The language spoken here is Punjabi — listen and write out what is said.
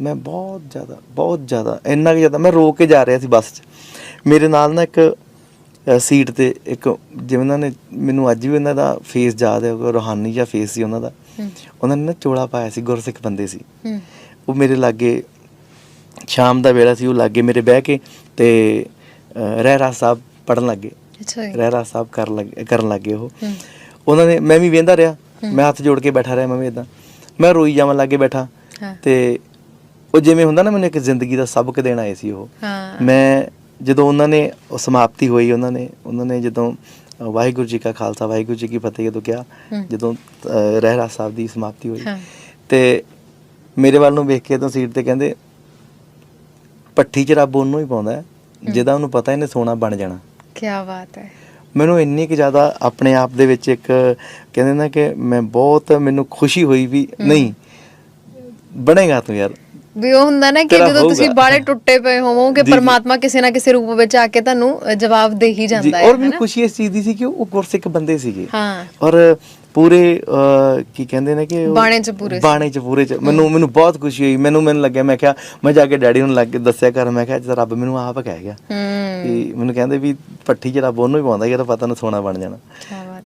ਮੈਂ ਬਹੁਤ ਜ਼ਿਆਦਾ ਬਹੁਤ ਜ਼ਿਆਦਾ ਇੰਨਾ ਕਿ ਜ਼ਿਆਦਾ ਮੈਂ ਰੋ ਕੇ ਜਾ ਰਿਹਾ ਸੀ ਬੱਸ 'ਚ। ਮੇਰੇ ਨਾਲ ਨਾ ਇੱਕ ਅ, ਸੀਟ ਤੇ ਇੱਕ ਜਿਵੇਂ ਉਹਨਾਂ ਨੇ ਮੈਨੂੰ ਅੱਜ ਵੀ ਉਹਨਾਂ ਦਾ ਫੇਸ ਯਾਦ ਹੈ ਉਹ ਰੋਹਾਨੀ ਜਿਹਾ ਫੇਸ ਸੀ ਉਹਨਾਂ ਦਾ। ਉਹਨਾਂ ਨੇ ਨਾ ਚੋਲਾ ਪਾਇਆ ਸੀ ਗੁਰਸਿੱਖ ਬੰਦੇ ਸੀ। ਹੂੰ। ਉਹ ਮੇਰੇ ਲਾਗੇ ਸ਼ਾਮ ਦਾ ਵੇਲਾ ਸੀ ਉਹ ਲਾਗੇ ਮੇਰੇ ਬਹਿ ਕੇ ਤੇ ਅ, ਰਹਿਰਾ ਸਾਹਿਬ ਪੜਨ ਲੱਗੇ। ਅੱਛਾ ਜੀ। ਰਹਿਰਾ ਸਾਹਿਬ ਕਰਨ ਲੱਗੇ ਕਰਨ ਲੱਗੇ ਉਹ। ਹੂੰ। ਉਹਨਾਂ ਨੇ ਮੈਂ ਵੀ ਵੇਂਦਾ ਰਿਹਾ। ਮੈਂ ਹੱਥ ਜੋੜ ਕੇ ਬੈਠਾ ਰਿਹਾ ਮੈਂ ਵੀ ਇਦਾਂ ਮੈਂ ਰੋਈ ਜਾਵਾਂ ਲਾਗੇ ਬੈਠਾ। ਹਾਂ। ਤੇ ਉਹ ਜਿਵੇਂ ਹੁੰਦਾ ਨਾ ਮੈਨੂੰ ਇੱਕ ਜ਼ਿੰਦਗੀ ਦਾ ਸਬਕ ਦੇਣ ਆਏ ਸੀ ਉਹ। ਹਾਂ। ਮੈਂ ਜਦੋਂ ਉਹਨਾਂ ਨੇ ਸਮਾਪਤੀ ਹੋਈ ਉਹਨਾਂ ਨੇ ਉਹਨਾਂ ਨੇ ਜਦੋਂ ਵਾਹਿਗੁਰੂ ਜੀ ਕਾ ਖਾਲਸਾ ਵਾਹਿਗੁਰੂ ਜੀ ਕੀ ਫਤਿਹ ਜਦੋਂ ਕਿਹਾ। ਜਦੋਂ ਰਹਿਰਾ ਸਾਹਿਬ ਦੀ ਸਮਾਪਤੀ ਹੋਈ। ਤੇ ਮੇਰੇ ਵੱਲ ਨੂੰ ਵੇਖ ਕੇ ਤਾਂ ਸੀਟ ਤੇ ਕਹਿੰਦੇ ਪੱਠੀ 'ਚ ਰੱਬ ਉਹਨੂੰ ਹੀ ਪਾਉਂਦਾ ਜਿਹਦਾ ਉਹਨੂੰ ਪਤਾ ਇਹਨੇ ਸੋਨਾ ਬਣ ਜਾਣਾ। ਕੀ ਬਾਤ ਹੈ। ਮੈਨੂੰ ਇੰਨੀ ਕਿ ਜ਼ਿਆਦਾ ਆਪਣੇ ਆਪ ਦੇ ਵਿੱਚ ਇੱਕ ਕਹਿੰਦੇ ਨਾ ਕਿ ਮੈਂ ਬਹੁਤ ਮੈਨੂੰ ਖੁਸ਼ੀ ਹੋਈ ਵੀ ਨਹੀਂ ਬਣੇਗਾ ਤੂੰ ਯਾਰ। ਵੀ ਉਹ ਹੁੰਦਾ ਨਾ ਕਿ ਤੇਰਾ ਜਦੋਂ ਤੁਸੀਂ ਹੋਊਗਾ। ਬਾਲੇ ਟੁੱਟੇ ਪਏ ਹੋਵੋਗੇ ਜੀ, ਜੀ। ਪਰਮਾਤਮਾ ਕਿਸੇ ਨਾ ਕਿਸੇ ਰੂਪ ਵਿੱਚ ਆ ਕੇ ਤੁਹਾਨੂੰ ਅ, ਜਵਾਬ ਦੇ ਹੀ ਜਾਂਦਾ ਹੈ ਔਰ ਮੈਨੂੰ ਹੈਨਾ? ਖੁਸ਼ੀ ਇਸ ਚੀਜ਼ ਦੀ ਸੀ ਕਿ ਉਹ ਗੁਰਸਿੱਖ ਬੰਦੇ ਸੀਗੇ। ਹਾਂ। ਔਰ ਪੂਰੇ ਅਹ, ਕੀ ਕਹਿੰਦੇ ਨੇ ਕਿ ਉਹ- ਬਾਣੇ 'ਚ ਪੂਰੇ ਸੀ। ਬਾਣੇ ਚ ਪੂਰੇ ਚ। ਮੈਨੂੰ ਮੈਨੂੰ ਬਹੁਤ ਖੁਸ਼ੀ ਹੋਈ। ਮੈਨੂੰ ਮੈਨੂੰ ਲੱਗਿਆ ਮੈਂ ਕਿਹਾ ਮੈਂ ਜਾ ਕੇ ਡੈਡੀ ਨੂੰ ਲੱਗ ਕੇ ਦੱਸਿਆ ਕਰ ਮੈਂ ਕਿਹਾ ਅੱਜ ਤਾਂ ਰੱਬ ਮੈਨੂੰ ਆਪ ਕਹਿ ਗਿਆ। ਹੂੰ। ਕਿ ਮੈਨੂੰ ਕਹਿੰਦੇ ਵੀ ਪੱਠੀ ਚ ਰੱਬ ਉਹਨੂੰ ਹੀ ਪਾਉਂਦਾ ਤਾਂ ਪਤਾ ਨਾ ਸੋਨਾ ਬਣ ਜਾਣਾ।